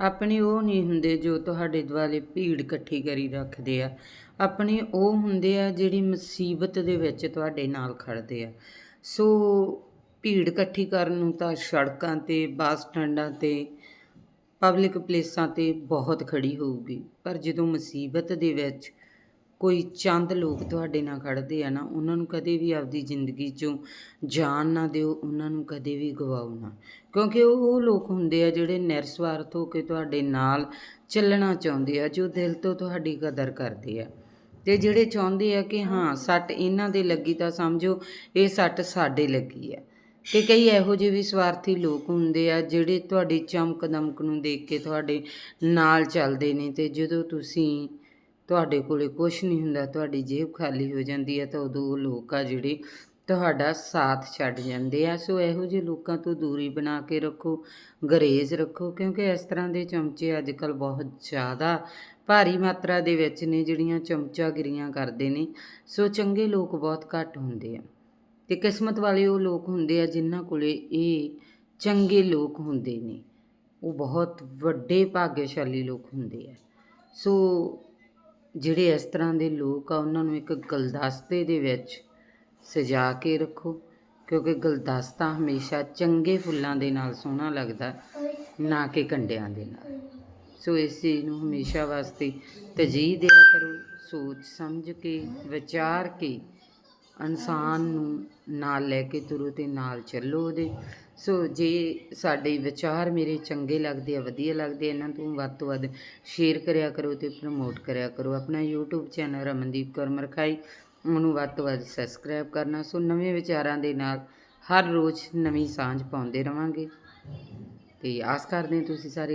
ਆਪਣੇ ਉਹ ਨਹੀਂ ਹੁੰਦੇ ਜੋ ਤੁਹਾਡੇ ਦੁਆਲੇ ਭੀੜ ਇਕੱਠੀ ਕਰੀ ਰੱਖਦੇ ਆ। ਆਪਣੇ ਉਹ ਹੁੰਦੇ ਆ ਜਿਹੜੀ ਮੁਸੀਬਤ ਦੇ ਵਿੱਚ ਤੁਹਾਡੇ ਨਾਲ ਖੜਦੇ ਆ। ਸੋ ਭੀੜ ਇਕੱਠੀ ਕਰਨ ਨੂੰ ਤਾਂ ਸੜਕਾਂ ਤੇ, ਬੱਸ ਸਟੈਂਡਾਂ ਤੇ, ਪਬਲਿਕ ਪਲੇਸਾਂ ਤੇ ਬਹੁਤ ਖੜੀ ਹੋਊਗੀ। ਪਰ ਜਦੋਂ ਮੁਸੀਬਤ ਦੇ ਵਿੱਚ ਕੋਈ ਚੰਦ ਲੋਕ ਤੁਹਾਡੇ ਨਾਲ ਖੜਦੇ ਆ ਨਾ, ਉਹਨਾਂ ਨੂੰ ਕਦੇ ਵੀ ਆਪਦੀ ਜ਼ਿੰਦਗੀ 'ਚੋਂ ਜਾਨ ਨਾ ਦਿਓ, ਉਹਨਾਂ ਨੂੰ ਕਦੇ ਵੀ ਗਵਾਓ ਨਾ। ਕਿਉਂਕਿ ਉਹ ਉਹ ਲੋਕ ਹੁੰਦੇ ਆ ਜਿਹੜੇ ਨਿਰਸਵਾਰਥ ਹੋ ਕੇ ਤੁਹਾਡੇ ਨਾਲ ਚੱਲਣਾ ਚਾਹੁੰਦੇ ਆ, ਜੋ ਦਿਲ ਤੋਂ ਤੁਹਾਡੀ ਕਦਰ ਕਰਦੇ ਆ। ਤੇ ਜਿਹੜੇ ਚਾਹੁੰਦੇ ਆ ਕਿ ਹਾਂ, ਸੱਟ ਇਹਨਾਂ ਦੇ ਲੱਗੀ ਤਾਂ ਸਮਝੋ, ਇਹ ਸੱਟ ਸਾਡੇ ਲੱਗੀ ਆ। ਤੇ ਕਈ ਇਹੋ ਜਿਹੇ ਵੀ ਸਵਾਰਥੀ ਲੋਕ ਹੁੰਦੇ ਆ ਜਿਹੜੇ ਤੁਹਾਡੀ ਚਮਕ ਦਮਕ ਨੂੰ ਦੇਖ ਕੇ ਤੁਹਾਡੇ ਨਾਲ ਚੱਲਦੇ ਨੇ, ਤੇ ਜਦੋਂ ਤੁਸੀਂ ਤੁਹਾਡੇ ਕੋਲੇ ਕੁਝ ਨਹੀਂ ਹੁੰਦਾ, ਤੁਹਾਡੀ ਜੇਬ ਖਾਲੀ ਹੋ ਜਾਂਦੀ ਹੈ ਤਾਂ ਉਦੋਂ ਉਹ ਲੋਕ ਆ ਜਿਹੜੇ ਤੁਹਾਡਾ ਸਾਥ ਛੱਡ ਜਾਂਦੇ ਆ। ਸੋ ਇਹੋ ਜਿਹੇ ਲੋਕਾਂ ਤੋਂ ਦੂਰੀ ਬਣਾ ਕੇ ਰੱਖੋ, ਗਰੇਜ਼ ਰੱਖੋ, ਕਿਉਂਕਿ ਇਸ ਤਰ੍ਹਾਂ ਦੇ ਚਮਚੇ ਅੱਜ ਕੱਲ ਬਹੁਤ ਜ਼ਿਆਦਾ ਭਾਰੀ ਮਾਤਰਾ ਦੇ ਵਿੱਚ ਨੇ, ਜਿਹੜੀਆਂ ਚਮਚਾਗਿਰੀਆਂ ਕਰਦੇ ਨੇ। ਸੋ ਚੰਗੇ ਲੋਕ ਬਹੁਤ ਘੱਟ ਹੁੰਦੇ ਆ। ਤੇ ਕਿਸਮਤ ਵਾਲੇ ਉਹ ਲੋਕ ਹੁੰਦੇ ਆ ਜਿਨ੍ਹਾਂ ਕੋਲੇ ਇਹ ਚੰਗੇ ਲੋਕ ਹੁੰਦੇ ਨੇ। ਉਹ ਬਹੁਤ ਵੱਡੇ ਭਾਗਸ਼ਾਲੀ ਲੋਕ ਹੁੰਦੇ ਆ। ਸੋ ਜਿਹੜੇ ਇਸ ਤਰ੍ਹਾਂ ਦੇ ਲੋਕ ਆ, ਉਹਨਾਂ ਨੂੰ ਇੱਕ ਗੁਲਦਸਤੇ ਦੇ ਵਿੱਚ ਸਜਾ ਕੇ ਰੱਖੋ, ਕਿਉਂਕਿ ਗੁਲਦਸਤਾ ਹਮੇਸ਼ਾ ਚੰਗੇ ਫੁੱਲਾਂ ਦੇ ਨਾਲ ਸੋਹਣਾ ਲੱਗਦਾ, ਨਾ ਕਿ ਕੰਡਿਆਂ ਦੇ ਨਾਲ। ਸੋ ਇਸ ਚੀਜ਼ ਨੂੰ ਹਮੇਸ਼ਾ ਵਾਸਤੇ ਤਰਜੀਹ ਦਿਆ ਕਰੋ, ਸੋਚ ਸਮਝ ਕੇ, ਵਿਚਾਰ ਕੇ ਇਨਸਾਨ ਨੂੰ ਨਾਲ ਲੈ ਕੇ ਤੁਰੋ ਤੇ ਨਾਲ ਚੱਲੋ ਉਹਦੇ। ਸੋ ਜੇ ਸਾਡੇ ਵਿਚਾਰ ਮੇਰੇ ਚੰਗੇ ਲੱਗਦੇ ਆ, ਵਧੀਆ ਲੱਗਦੇ ਆ, ਇਹਨਾਂ ਤੋਂ ਵੱਧ ਤੋਂ ਵੱਧ ਸ਼ੇਅਰ ਕਰਿਆ ਕਰੋ ਤੇ ਪ੍ਰਮੋਟ ਕਰਿਆ ਕਰੋ। ਆਪਣਾ YouTube ਚੈਨਲ ਰਮਨਦੀਪ ਕੌਰ ਮਰਖਾਈ, ਉਹਨੂੰ ਵੱਧ ਤੋਂ ਵੱਧ ਸਬਸਕ੍ਰਾਈਬ ਕਰਨਾ। ਸੋ ਨਵੇਂ ਵਿਚਾਰਾਂ ਦੇ ਨਾਲ ਹਰ ਰੋਜ਼ ਨਵੀਂ ਸਾਂਝ ਪਾਉਂਦੇ ਰਵਾਂਗੇ। ਤੇ ਆਸ ਕਰਦੇ ਤੁਸੀਂ ਸਾਰੇ